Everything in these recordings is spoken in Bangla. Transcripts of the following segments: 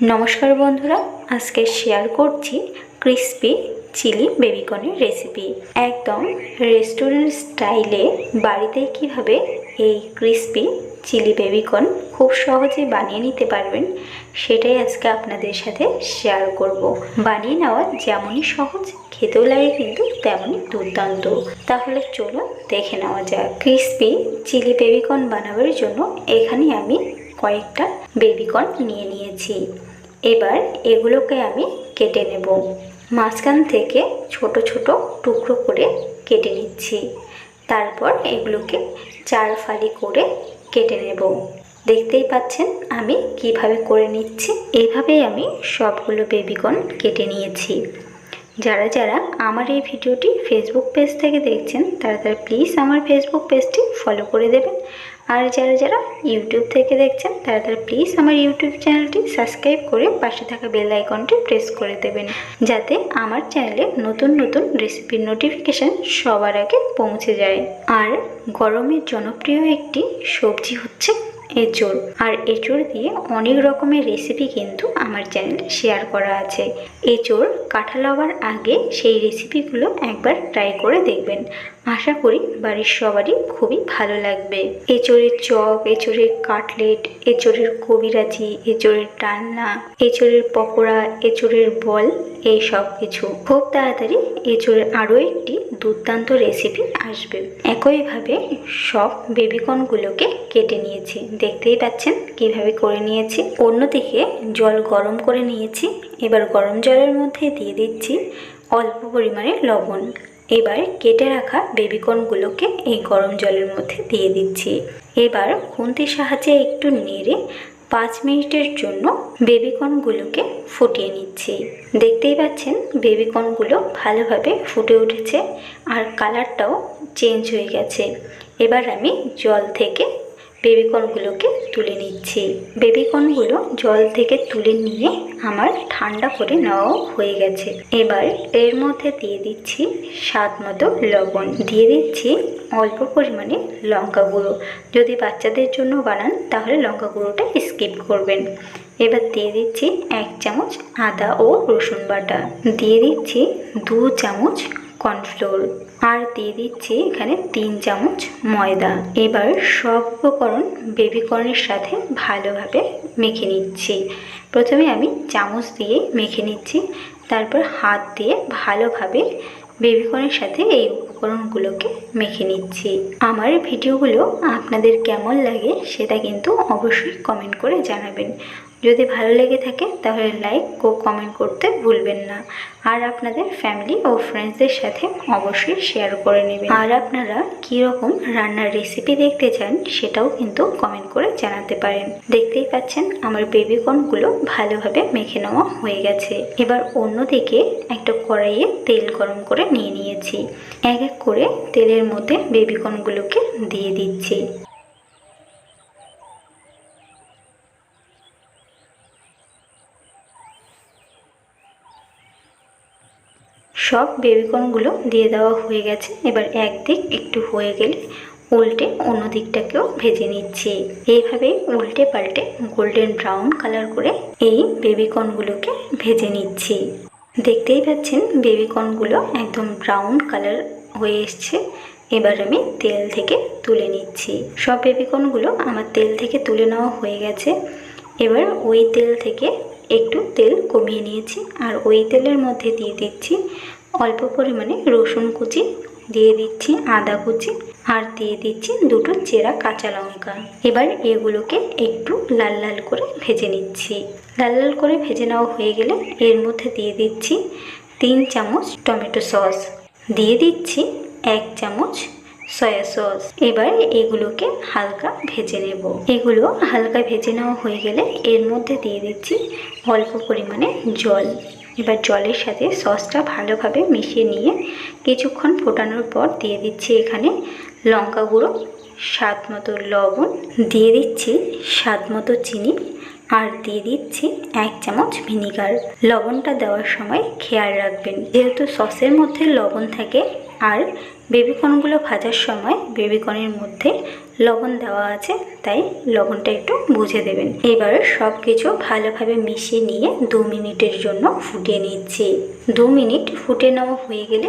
নমস্কার বন্ধুরা, আজকে শেয়ার করছি ক্রিসপি চিলি বেবিকর্নের রেসিপি একদম রেস্টুরেন্ট স্টাইলে বাড়িতে কীভাবে এই ক্রিসপি চিলি বেবিকর্ন খুব সহজে বানিয়ে নিতে পারবেন, সেটাই আজকে আপনাদের সাথে শেয়ার করব। বানিয়ে নেওয়া যেমনই সহজ, খেতেও লাগে কিন্তু তেমনই দুর্দান্ত। তাহলে চলুন দেখে নেওয়া যাক। ক্রিসপি চিলি বেবিকর্ন বানাবার জন্য এখানে আমি কয়েকটা বেবিকর্ন নিয়ে নিয়েছি। এবার এগুলোকে আমি কেটে নেব। মাঝখান থেকে ছোট ছোট টুকরো করে কেটে নিচ্ছি। তারপর এগুলোকে চার ফালি করে কেটে নেব। দেখতেই পাচ্ছেন আমি কীভাবে করে নিচ্ছি? এইভাবেই আমি সবগুলো বেবিকর্ন কেটে নিয়েছি। যারা যারা আমার এই ভিডিওটি ফেসবুক পেজ থেকে দেখছেন, তারা তারা প্লিজ আমার ফেসবুক পেজটি ফলো করে দেবেন। আর যারা যারা ইউটিউব থেকে দেখছেন, তারা তারা প্লিজ আমার ইউটিউব চ্যানেলটি সাবস্ক্রাইব করে পাশে থাকা বেল আইকনটি প্রেস করে দেবেন। যাতে আমার চ্যানেলে নতুন নতুন রেসিপির নোটিফিকেশান সবার আগে পৌঁছে যায়। আর গরমের জনপ্রিয় একটি সবজি হচ্ছে এঁচোড়। আর এঁচোড় দিয়ে অনেক রকমের রেসিপি কিন্তু আমার চ্যানেলে শেয়ার করা আছে। এঁচোড় কাঁঠাল হওয়ার আগে সেই রেসিপিগুলো একবার ট্রাই করে দেখবেন। আশা করি বাড়ির সবারই খুবই ভালো লাগবে। এঁচোড়ের চপ, এঁচোড়ের কাটলেট, এঁচোড়ের কবিরাজি, এঁচোড়ের ডালনা এঁচোড়ের পকোড়া, এঁচোড়ের বল, এই সব কিছু। খুব তাড়াতাড়ি এঁচোড়ের আরও একটি দুর্দান্ত রেসিপি আসবে। একইভাবে সব বেবিকর্নগুলোকে কেটে নিয়েছি। দেখতেই পাচ্ছেন কীভাবে করে নিয়েছি। অন্যদিকে জল গরম করে নিয়েছি। এবার গরম জলের মধ্যে দিয়ে দিচ্ছি অল্প পরিমাণে লবণ। এবার কেটে রাখা বেবিকর্নগুলোকে এই গরম জলের মধ্যে দিয়ে দিচ্ছি। এবার খুন্তির সাহায্যে একটু নেড়ে পাঁচ মিনিটের জন্য বেবিকর্নগুলোকে ফুটিয়ে নিচ্ছি। দেখতেই পাচ্ছেন, বেবিকর্নগুলো ভালোভাবে ফুটে উঠেছে আর কালারটাও চেঞ্জ হয়ে গেছে। এবার আমি জল থেকে বেবিকর্নগুলোকে তুলে নিচ্ছি। বেবিকর্নগুলো জল থেকে তুলে নিয়ে আমার ঠান্ডা করে নেওয়াও হয়ে গেছে। এবার এর মধ্যে দিয়ে দিচ্ছি স্বাদ মতো লবণ। দিয়ে দিচ্ছি অল্প পরিমাণে লঙ্কা গুঁড়ো। যদি বাচ্চাদের জন্য বানান, তাহলে লঙ্কা গুঁড়োটা স্কিপ করবেন। এবার দিয়ে দিচ্ছি এক চামচ আদা ও রসুন বাটা। দিয়ে দিচ্ছি দু চামচ কর্নফ্লোর আর দিয়ে দিচ্ছি এখানে তিন চামচ ময়দা। এবার সব উপকরণ বেবিকর্নের সাথে ভালোভাবে মেখে নিচ্ছি। প্রথমে আমি চামচ দিয়ে মেখে নিচ্ছি। তারপর হাত দিয়ে ভালোভাবে বেবিকর্নের সাথে এই উপকরণগুলোকে মেখে নিচ্ছি। আমার ভিডিওগুলো আপনাদের কেমন লাগে সেটা কিন্তু অবশ্যই কমেন্ট করে জানাবেন। যদি ভালো লেগে থাকে তাহলে লাইক ও কমেন্ট করতে ভুলবেন না। আর আপনাদের ফ্যামিলি ও ফ্রেন্ডসদের সাথে অবশ্যই শেয়ার করে নেবেন। আর আপনারা কীরকম রান্নার রেসিপি দেখতে চান সেটাও কিন্তু কমেন্ট করে জানাতে পারেন। দেখতেই পাচ্ছেন আমার বেবিকর্নগুলো ভালোভাবে মেখে নেওয়া হয়ে গেছে। এবার অন্যদিকে একটা কড়াইয়ে তেল গরম করে নিয়ে নিয়েছি। এক এক করে তেলের মধ্যে বেবিকর্নগুলোকে দিয়ে দিচ্ছি। সব বেবিকর্নগুলো দিয়ে দেওয়া হয়ে গেছে। এবার একদিক একটু হয়ে গেলে উল্টে অন্য দিকটাকেও ভেজে নিচ্ছি। এইভাবে উল্টে পাল্টে গোল্ডেন ব্রাউন কালার করে এই বেবিকর্নগুলোকে ভেজে নিচ্ছি। দেখতেই পাচ্ছেন বেবিকর্নগুলো একদম ব্রাউন কালার হয়ে এসছে। এবার আমি তেল থেকে তুলে নিচ্ছি। সব বেবিকর্নগুলো আমার তেল থেকে তুলে নেওয়া হয়ে গেছে। এবার ওই তেল থেকে একটু তেল কমিয়ে নিয়েছি। আর ওই তেলের মধ্যে দিয়ে দিচ্ছি অল্প পরিমাণে রসুন কুচি, দিয়ে দিচ্ছি আদা কুচি আর দিয়ে দিচ্ছি দুটো চেরা কাঁচা লঙ্কা। এবার এগুলোকে একটু লাল লাল করে ভেজে নিচ্ছি। লাল লাল করে ভেজে নেওয়া হয়ে গেলে এর মধ্যে দিয়ে দিচ্ছি তিন চামচ টমেটো সস। দিয়ে দিচ্ছি এক চামচ সয়া সস। এবার এগুলোকে হালকা ভেজে নেব। এগুলো হালকা ভেজে নেওয়া হয়ে গেলে এর মধ্যে দিয়ে দিচ্ছি অল্প পরিমাণে জল। এবার জলের সাথে সসটা ভালোভাবে মিশিয়ে নিয়ে কিছুক্ষণ ফোটানোর পর দিয়ে দিচ্ছি এখানে লঙ্কা গুঁড়ো, স্বাদ মতো লবণ, দিয়ে দিচ্ছি স্বাদ মতো চিনি আর দিয়ে দিচ্ছি এক চামচ ভিনিগার। লবণটা দেওয়ার সময় খেয়াল রাখবেন, যেহেতু সসের মধ্যে লবণ থাকে আর বেবিকর্নগুলো ভাজার সময় বেবিকর্নের মধ্যে লবণ দেওয়া আছে, তাই লবণটা একটু বুঝে দেবেন। এবার সব কিছু ভালোভাবে মিশিয়ে নিয়ে দু মিনিটের জন্য ফুটিয়ে নিচ্ছি। দু মিনিট ফুটে নেওয়া হয়ে গেলে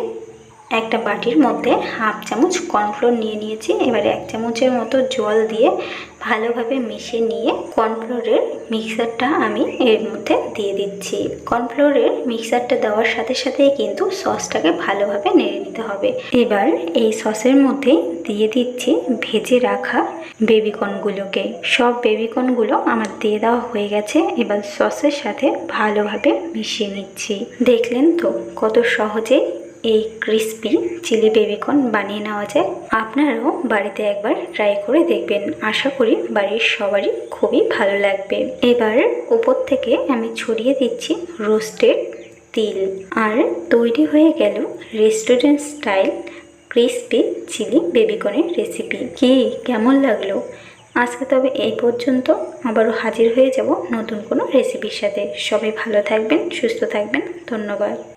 একটা বাটির মধ্যে হাফ চামচ কর্নফ্লোর নিয়ে নিয়েছি। এবার এক চামচের মতো জল দিয়ে ভালোভাবে মিশিয়ে নিয়ে কর্নফ্লোরের মিক্সারটা আমি এর মধ্যে দিয়ে দিচ্ছি। কর্নফ্লোরের মিক্সারটা দেওয়ার সাথে সাথেই কিন্তু সসটাকে ভালোভাবে নেড়ে নিতে হবে। এবার এই সসের মধ্যে দিয়ে দিচ্ছি ভেজে রাখা বেবিকর্নগুলোকে। সব বেবিকর্নগুলো আমার দিয়ে দেওয়া হয়ে গেছে। এবার সসের সাথে ভালোভাবে মিশিয়ে নিচ্ছি। দেখলেন তো কত সহজে এই ক্রিস্পি চিলি বেবিকর্ন বানিয়ে নেওয়া যায়। আপনারাও বাড়িতে একবার ট্রাই করে দেখবেন। আশা করি বাড়ির সবারই খুবই ভালো লাগবে। এবার উপর থেকে আমি ছড়িয়ে দিচ্ছি রোস্টেড তিল। আর তৈরি হয়ে গেল রেস্টুরেন্ট স্টাইল ক্রিস্পি চিলি বেবিকর্নের রেসিপি। কি, কেমন লাগল? আজকে তবে এই পর্যন্ত। আবারও হাজির হয়ে যাব নতুন কোনো রেসিপির সাথে। সবাই ভালো থাকবেন, সুস্থ থাকবেন। ধন্যবাদ।